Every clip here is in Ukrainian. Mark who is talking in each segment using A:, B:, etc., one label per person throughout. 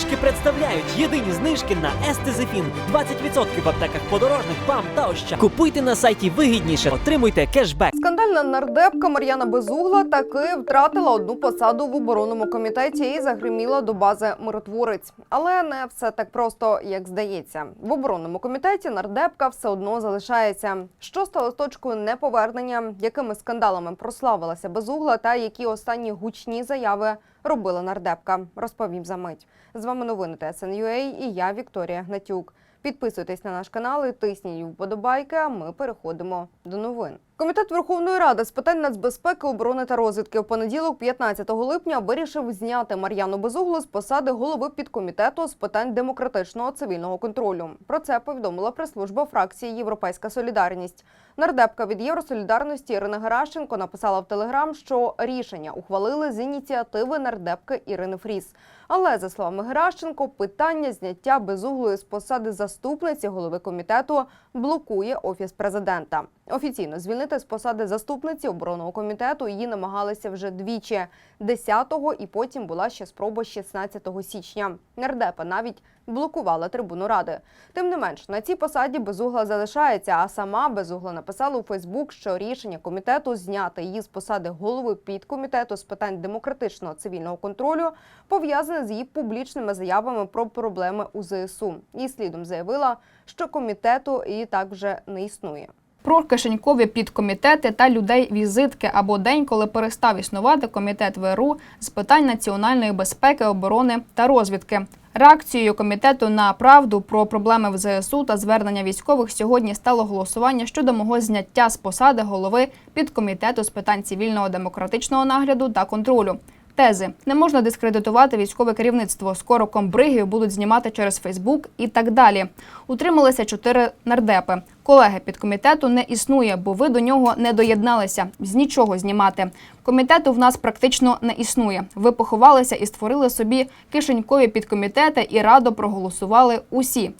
A: знижки представляють єдині знижки на Естезефін. 20% в аптеках подорожних, ПАМ та Ощад. Купуйте на сайті вигідніше, отримуйте кешбек.
B: Скандальна нардепка Мар'яна Безугла таки втратила одну посаду в оборонному комітеті і загриміла до бази миротворець. Але не все так просто, як здається. В оборонному комітеті нардепка все одно залишається. Що стало точкою неповернення, якими скандалами прославилася Безугла, та які останні гучні заяви робила нардепка, розповім за мить. З вами новини ТСНЮА і я Вікторія Гнатюк. Підписуйтесь на наш канал і тисніть вподобайки. А ми переходимо до новин. Комітет Верховної Ради з питань нацбезпеки, оборони та розвідки в понеділок, 15 липня, вирішив зняти Мар'яну Безуглу з посади голови підкомітету з питань демократичного цивільного контролю. Про це повідомила прес-служба фракції Європейська Солідарність. Нардепка від Євросолідарності Ірина Геращенко написала в Телеграм, що рішення ухвалили з ініціативи нардепки Ірини Фріс. Але за словами Геращенко, питання зняття безуглої з посади заступниці голови комітету блокує офіс президента. Офіційно звільнити з посади заступниці оборонного комітету її намагалися вже двічі 10-го і потім була ще спроба 16 січня. Нардепа навіть блокувала трибуну ради. Тим не менш, на цій посаді безугла залишається. А сама безугла написала у Фейсбук, що рішення комітету зняти її з посади голови підкомітету з питань демократичного цивільного контролю пов'язане з її публічними заявами про проблеми у ЗСУ. І слідом заявила, що комітету і так вже не існує.
C: Про кишенькові підкомітети та людей-візитки або день, коли перестав існувати комітет ВРУ з питань національної безпеки, оборони та розвідки. Реакцією комітету на правду про проблеми в ЗСУ та звернення військових сьогодні стало голосування щодо мого зняття з посади голови підкомітету з питань цивільного демократичного нагляду та контролю. Тези не можна дискредитувати військове керівництво. Скоро комбригів будуть знімати через Фейсбук і так далі. Утрималися чотири нардепи. Колеги підкомітету не існує, бо ви до нього не доєдналися. З нічого знімати. Комітету в нас практично не існує. Ви поховалися і створили собі кишенькові підкомітети і радо проголосували усі.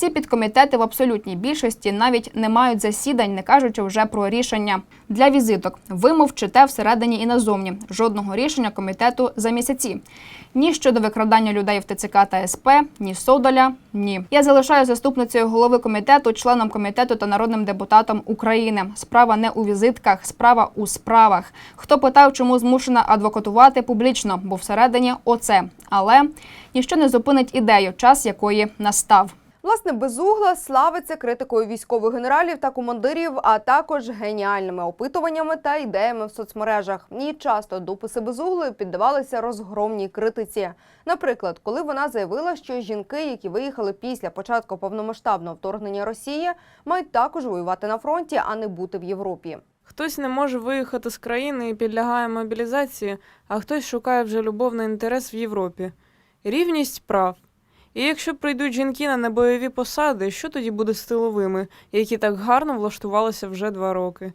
C: Ці підкомітети в абсолютній більшості навіть не мають засідань, не кажучи вже про рішення для візиток. Ви мовчите всередині і назовні. Жодного рішення комітету за місяці. Ні щодо викрадання людей в ТЦК та СП, ні Содоля, ні. Я залишаю заступницею голови комітету, членом комітету та народним депутатом України. Справа не у візитках, справа у справах. Хто питав, чому змушена адвокатувати публічно, бо всередині оце. Але ніщо не зупинить ідею, час якої настав.
B: Власне, безугла славиться критикою військових генералів та командирів, а також геніальними опитуваннями та ідеями в соцмережах. І часто дописи безуглої піддавалися розгромній критиці. Наприклад, коли вона заявила, що жінки, які виїхали після початку повномасштабного вторгнення Росії, мають також воювати на фронті, а не бути в Європі.
D: Хтось не може виїхати з країни і підлягає мобілізації, а хтось шукає вже любовний інтерес в Європі. Рівність прав. І якщо прийдуть жінки на небойові посади, що тоді буде з тиловими, які так гарно влаштувалися вже два роки?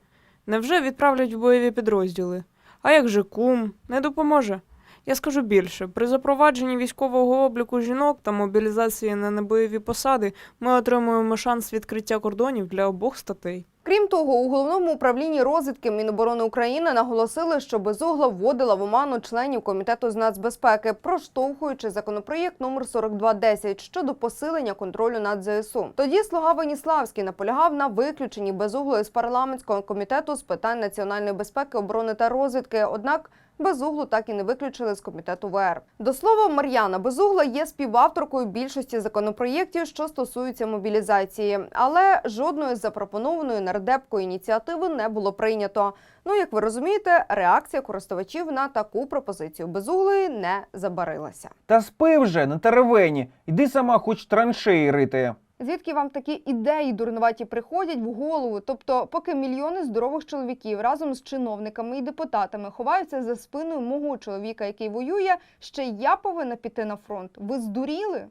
D: Невже відправлять в бойові підрозділи? А як же кум? Не допоможе? Я скажу більше: при запровадженні військового обліку жінок та мобілізації на небойові посади ми отримуємо шанс відкриття кордонів для обох статей.
B: Крім того, у головному управлінні розвідки Міноборони України наголосили, що безугла вводила в оману членів комітету з нацбезпеки, проштовхуючи законопроєкт номер 4210 щодо посилення контролю над ЗСУ. Тоді слуга Веніславський наполягав на виключенні безуглої з парламентського комітету з питань національної безпеки, оборони та розвідки. Однак Безуглу так і не виключили з комітету ВР. До слова, Мар'яна Безугла є співавторкою більшості законопроєктів, що стосуються мобілізації, але жодної запропонованої нардепкою ініціативи не було прийнято. Ну, як ви розумієте, реакція користувачів на таку пропозицію безуглої не забарилася.
E: Та спи вже на теревені, іди сама хоч траншеї рити.
B: Звідки вам такі ідеї дурнуваті приходять в голову? Тобто, поки мільйони здорових чоловіків разом з чиновниками і депутатами ховаються за спиною мого чоловіка, який воює, ще я повинна піти на фронт. Ви здуріли?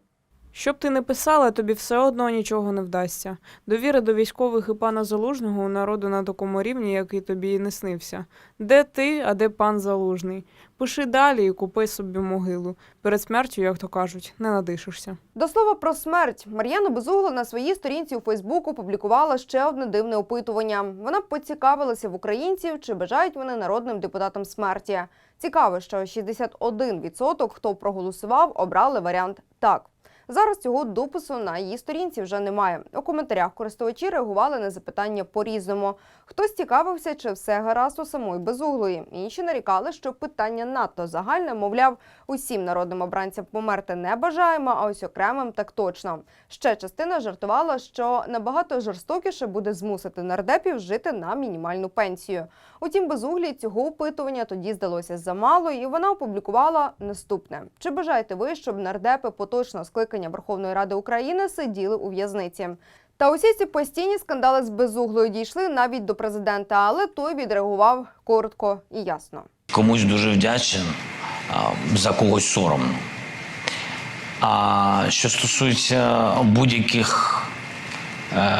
D: Що б ти не писала, тобі все одно нічого не вдасться. Довіри до військових і пана Залужного у народу на такому рівні, який тобі і не снився. Де ти, а де пан Залужний? Пиши далі і купи собі могилу. Перед смертю, як то кажуть, не надишишся.
B: До слова про смерть Мар'яна Безугла на своїй сторінці у Фейсбуку публікувала ще одне дивне опитування. Вона поцікавилася в українців, чи бажають вони народним депутатам смерті. Цікаво, що 61% хто проголосував, обрали варіант так. Зараз цього допису на її сторінці вже немає. У коментарях користувачі реагували на запитання по-різному. Хтось цікавився, чи все гаразд у самої безуглої. Інші нарікали, що питання надто загальне, мовляв, усім народним обранцям померти не бажаємо, а ось окремим так точно. Ще частина жартувала, що набагато жорстокіше буде змусити нардепів жити на мінімальну пенсію. Утім, безуглі цього опитування тоді здалося замало, і вона опублікувала наступне: чи бажаєте ви, щоб нардепи поточного скликання Верховної Ради України сиділи у в'язниці? Та усі ці постійні скандали з безуглою дійшли навіть до президента, але той відреагував коротко і ясно.
F: Комусь дуже вдячен, за когось соромно. А що стосується будь-яких е,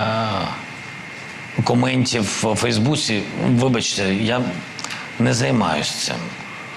F: коментів в Фейсбуці, вибачте, я не займаюся цим.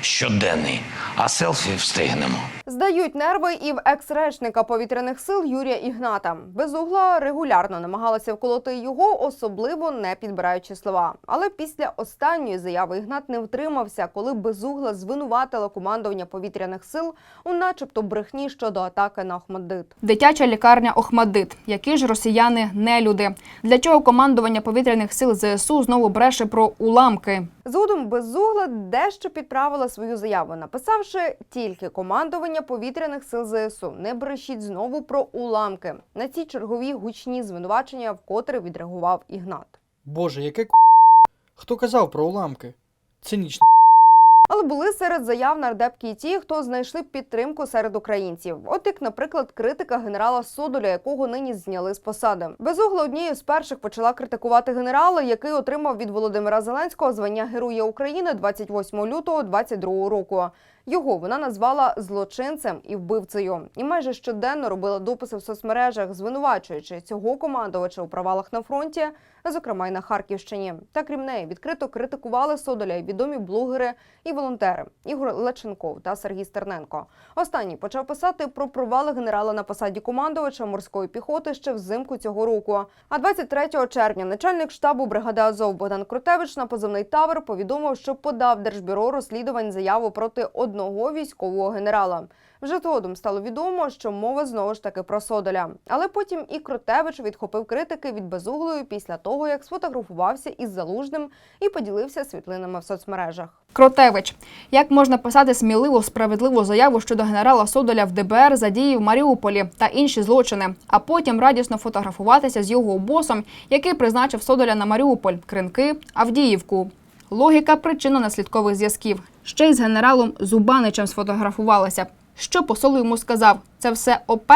F: щоденний, а селфі встигнемо.
B: Здають нерви і в екс-речника повітряних сил Юрія Ігната. Безугла регулярно намагалася вколоти його, особливо не підбираючи слова. Але після останньої заяви Ігнат не втримався, коли безугла звинуватила командування повітряних сил у, начебто, брехні щодо атаки на Охмаддит.
C: Дитяча лікарня Охмадит. Які ж росіяни не люди? Для чого командування повітряних сил ЗСУ знову бреше про уламки?
B: Згодом безугла дещо підправила свою заяву, написавши тільки командування повітряних сил ЗСУ. Не брешіть знову про уламки. На ці чергові гучні звинувачення вкотре відреагував Ігнат.
G: Боже, яке к***. Хто казав про уламки? Цинічно.
B: Але були серед заяв нардепки і ті, хто знайшли підтримку серед українців. От як, наприклад, критика генерала Содоля, якого нині зняли з посади. Безугла однією з перших почала критикувати генерала, який отримав від Володимира Зеленського звання Героя України 28 лютого 22 року. Його вона назвала злочинцем і вбивцею, і майже щоденно робила дописи в соцмережах, звинувачуючи цього командувача у провалах на фронті, зокрема й на Харківщині. Та крім неї відкрито критикували Содоля й відомі блогери і волонтери Ігор Леченков та Сергій Стерненко. Останній почав писати про провали генерала на посаді командувача морської піхоти ще взимку цього року. А 23 червня начальник штабу бригади Азов Богдан Крутевич на позивний Тавр повідомив, що подав Держбюро розслідувань заяву проти одного військового генерала. Вже згодом стало відомо, що мова знову ж таки про Содоля. Але потім і Кротевич відхопив критики від безуглої після того, як сфотографувався із залужним і поділився світлинами в соцмережах.
C: Кротевич. Як можна писати сміливу справедливу заяву щодо генерала Содоля в ДБР за дії в Маріуполі та інші злочини, а потім радісно фотографуватися з його босом, який призначив Содоля на Маріуполь, Кринки, Авдіївку. Логіка причинно-наслідкових зв'язків. Ще й з генералом Зубаничем сфотографувалася. Що посол йому сказав? Це все ОП?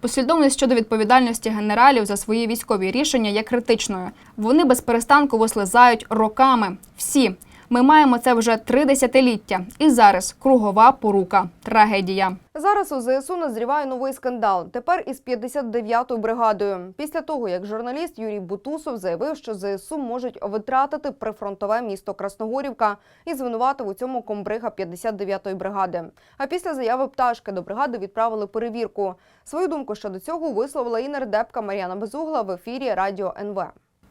C: Послідовність щодо відповідальності генералів за свої військові рішення є критичною. Вони безперестанку вислизають роками. Всі. Ми маємо це вже три десятиліття. І зараз кругова порука. Трагедія.
B: Зараз у ЗСУ назріває новий скандал. Тепер із 59-ю бригадою. Після того, як журналіст Юрій Бутусов заявив, що ЗСУ можуть витратити прифронтове місто Красногорівка і звинуватив у цьому комбрига 59-ї бригади. А після заяви пташки до бригади відправили перевірку. Свою думку щодо цього висловила і нардепка Мар'яна Безугла в ефірі Радіо НВ.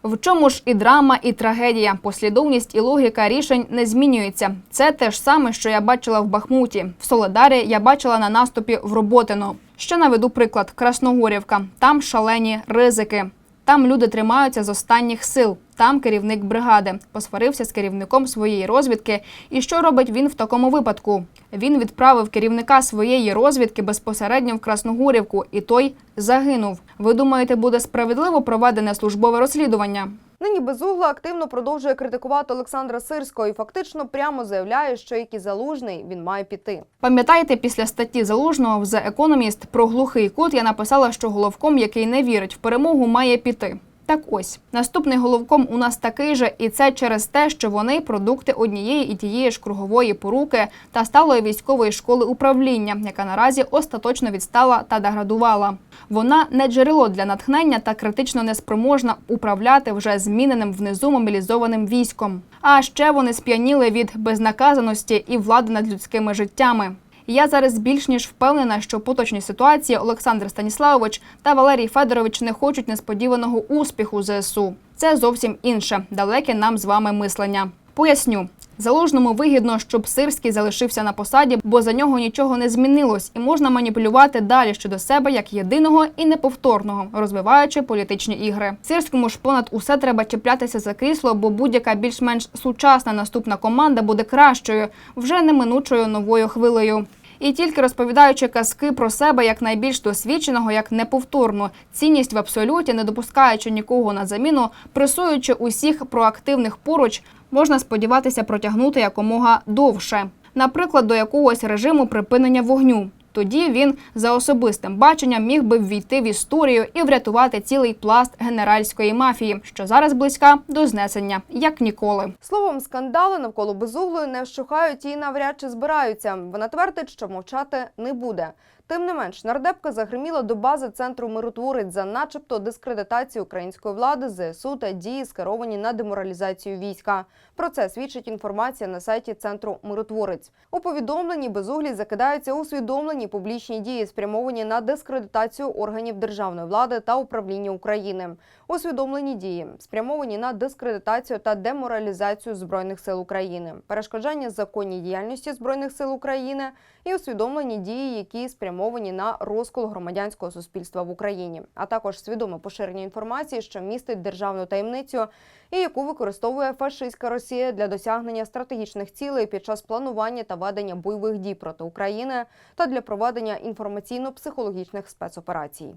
C: В чому ж і драма, і трагедія, послідовність і логіка рішень не змінюється. Це те ж саме, що я бачила в Бахмуті. В Соледарі я бачила на наступі в Роботино. Ще наведу приклад Красногорівка. Там шалені ризики. Там люди тримаються з останніх сил. Там керівник бригади посварився з керівником своєї розвідки. І що робить він в такому випадку? Він відправив керівника своєї розвідки безпосередньо в Красногорівку, і той загинув. Ви думаєте, буде справедливо проведене службове розслідування?
B: Нині Безугла активно продовжує критикувати Олександра Сирського і фактично прямо заявляє, що як і залужний він має піти.
C: Пам'ятаєте, після статті залужного в The Economist про глухий кут я написала, що головком, який не вірить в перемогу, має піти. Так ось наступний головком у нас такий же, і це через те, що вони продукти однієї і тієї ж кругової поруки та сталої військової школи управління, яка наразі остаточно відстала та деградувала. Вона не джерело для натхнення та критично неспроможна управляти вже зміненим внизу мобілізованим військом. А ще вони сп'яніли від безнаказаності і влади над людськими життями. Я зараз більш ніж впевнена, що в поточній ситуації Олександр Станіславович та Валерій Федорович не хочуть несподіваного успіху ЗСУ. Це зовсім інше, далеке нам з вами мислення. Поясню. Залужному вигідно, щоб Сирський залишився на посаді, бо за нього нічого не змінилось, і можна маніпулювати далі щодо себе як єдиного і неповторного, розвиваючи політичні ігри. Сирському ж понад усе треба чіплятися за крісло, бо будь-яка більш-менш сучасна наступна команда буде кращою, вже неминучою новою хвилею. І тільки розповідаючи казки про себе як найбільш досвідченого, як неповторну цінність в абсолюті, не допускаючи нікого на заміну, пресуючи усіх проактивних поруч, можна сподіватися протягнути якомога довше, наприклад, до якогось режиму припинення вогню. Тоді він за особистим баченням міг би ввійти в історію і врятувати цілий пласт генеральської мафії, що зараз близька до знесення, як ніколи.
B: Словом, скандали навколо безуглої не вщухають і навряд чи збираються. Вона твердить, що мовчати не буде. Тим не менш, нардепка загриміла до бази центру миротворець за, начебто, дискредитацію української влади, ЗСУ та дії, скеровані на деморалізацію війська. Про це свідчить інформація на сайті центру миротворець. У повідомленні безуглі закидаються усвідомлені публічні дії, спрямовані на дискредитацію органів державної влади та управління України. Усвідомлені дії спрямовані на дискредитацію та деморалізацію збройних сил України, перешкоджання законній діяльності збройних сил України і усвідомлені дії, які спрямовані на розкол громадянського суспільства в Україні, а також свідоме поширення інформації, що містить державну таємницю і яку використовує фашистська Росія для досягнення стратегічних цілей під час планування та ведення бойових дій проти України та для проведення інформаційно-психологічних спецоперацій.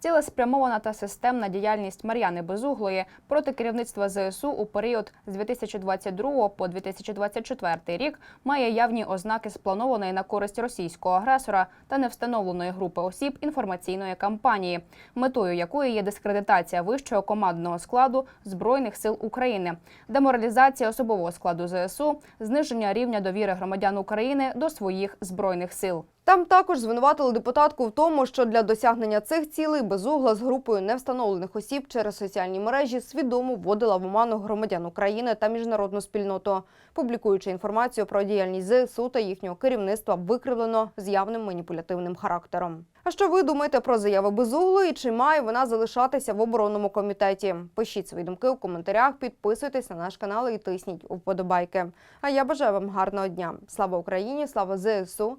C: Цілеспрямована та системна діяльність Мар'яни Безуглої проти керівництва ЗСУ у період з 2022 по 2024 рік має явні ознаки спланованої на користь російського агресора та невстановленої групи осіб інформаційної кампанії, метою якої є дискредитація вищого командного складу збройних сил України, деморалізація особового складу ЗСУ, зниження рівня довіри громадян України до своїх збройних сил.
B: Там також звинуватили депутатку в тому, що для досягнення цих цілей безугла з групою невстановлених осіб через соціальні мережі свідомо вводила в оману громадян України та міжнародну спільноту, публікуючи інформацію про діяльність ЗСУ та їхнього керівництва викривлено з явним маніпулятивним характером. А що ви думаєте про заяви безуглої? Чи має вона залишатися в оборонному комітеті? Пишіть свої думки у коментарях, підписуйтесь на наш канал і тисніть вподобайки. А я бажаю вам гарного дня. Слава Україні! Слава ЗСУ